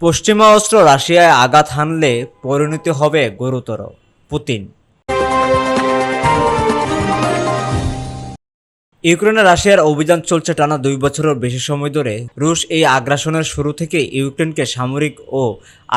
পশ্চিমা অস্ত্র রাশিয়ায় আঘাত হানলে পরিণতি হবে গুরুতর পুতিন। ইউক্রেনে রাশিয়ার অভিযান চলছে টানা দুই বছরের বেশি সময় ধরে। রুশ এই আগ্রাসনের শুরু থেকে ইউক্রেনকে সামরিক ও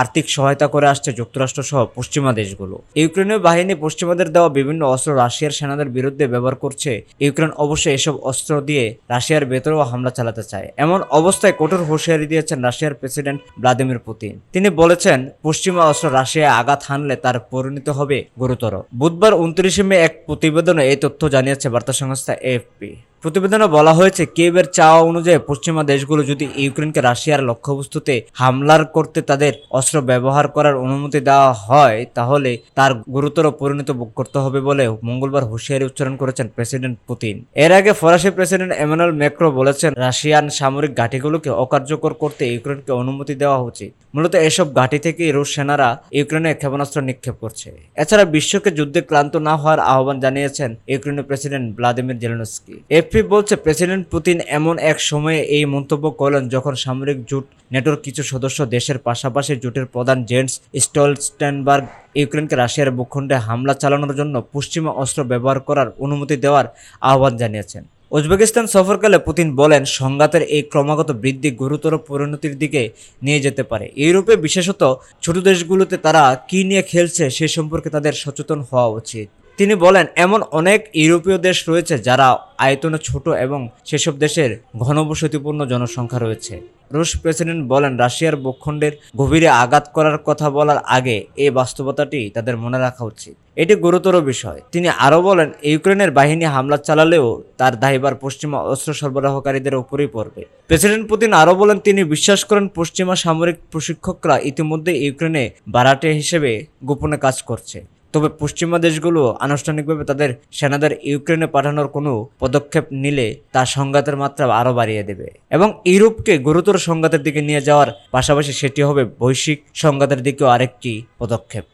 আর্থিক সহায়তা করে আসছে যুক্তরাষ্ট্র সহ পশ্চিমা দেশগুলো। ইউক্রেনের বাহিনী পশ্চিমাদের দেওয়া বিভিন্ন অস্ত্র রাশিয়ার সেনাদের বিরুদ্ধে ব্যবহার করছে। ইউক্রেন অবশ্যই এসব অস্ত্র দিয়ে রাশিয়ার ভেতরেও হামলা চালাতে চায়। এমন অবস্থায় কঠোর হুঁশিয়ারি দিয়েছেন রাশিয়ার প্রেসিডেন্ট ভ্লাদিমির পুতিন। তিনি বলেছেন, পশ্চিমা অস্ত্র রাশিয়ায় আঘাত হানলে তার পরিণত হবে গুরুতর। বুধবার উনত্রিশে মে এক প্রতিবেদনে এই তথ্য জানিয়েছে বার্তা সংস্থা এএফপি। প্রতিবেদনে বলা হয়েছে কেবের চাওয়া অনুযায়ী পশ্চিমা দেশগুলো যদি ইউক্রেনকে রাশিয়ার লক্ষ্যবস্তুতে হামলার করতে তাদের অস্ত্র ব্যবহার করার অনুমতি দেওয়া হয়, তাহলে তার গুরুতর পরিণত করতে হবে বলে মঙ্গলবার হুঁশিয়ারি উচ্চারণ করেছেন প্রেসিডেন্ট পুতিন। এর আগে ফরাসি প্রেসিডেন্ট এমানুয়েল ম্যাক্রো বলেছেন, রাশিয়ান সামরিক ঘাঁটিগুলোকে অকার্যকর করতে ইউক্রেনকে অনুমতি দেওয়া উচিত। মূলত এসব ঘাঁটি থেকেই রুশ সেনারা ইউক্রেনে ক্ষেপণাস্ত্র নিক্ষেপ করছে। এছাড়া বিশ্বকে যুদ্ধে ক্লান্ত না হওয়ার আহ্বান জানিয়েছেন ইউক্রেনের প্রেসিডেন্ট ভ্লাদিমির জেলেনস্কি। এফপি বলছে, প্রেসিডেন্ট পুতিন এমন এক সময়ে এই মন্তব্য করলেন যখন সামরিক জোট নেটোর কিছু সদস্য দেশের পাশাপাশি জোটের প্রধান জেন্টস স্টলস্টেনবার্গ ইউক্রেনকে রাশিয়ার ভূখণ্ডে হামলা চালানোর জন্য পশ্চিমা অস্ত্র ব্যবহার করার অনুমতি দেওয়ার আহ্বান জানিয়েছেন। উজবেকিস্তান সফরকালে পুতিন বলেন, সংঘাতের এই ক্রমাগত বৃদ্ধি গুরুতর পরিণতির দিকে নিয়ে যেতে পারে। ইউরোপে বিশেষত ছোট দেশগুলোতে তারা কী নিয়ে খেলছে সে সম্পর্কে তাদের সচেতন হওয়া উচিত। তিনি বলেন, এমন অনেক ইউরোপীয় দেশ রয়েছে যারা আয়তনে ছোট এবং সেসব দেশের ঘনবসতিপূর্ণ জনসংখ্যা রয়েছে। রুশ প্রেসিডেন্ট বলেন, রাশিয়ার ভূখণ্ডের গভীরে আঘাত করার কথা বলার আগে এই বাস্তবতাটি তাদের মনে রাখা উচিত। এটি গুরুতর বিষয়। তিনি আরও বলেন, ইউক্রেনের বাহিনী হামলা চালালেও তার দায়ভার পশ্চিমা অস্ত্র সরবরাহকারীদের উপরেই পড়বে। প্রেসিডেন্ট পুতিন আরও বলেন, তিনি বিশ্বাস করেন পশ্চিমা সামরিক প্রশিক্ষকরা ইতিমধ্যে ইউক্রেনে বারাটে হিসেবে গোপনে কাজ করছে। তবে পশ্চিমা দেশগুলো আনুষ্ঠানিকভাবে তাদের সেনাদের ইউক্রেনে পাঠানোর কোনো পদক্ষেপ নিলে তা সংঘাতের মাত্রা আরও বাড়িয়ে দেবে। এবং ইউরোপকে গুরুতর সংঘাতের দিকে নিয়ে যাওয়ার পাশাপাশি সেটি হবে বৈশ্বিক সংঘাতের দিকেও আরেকটি পদক্ষেপ।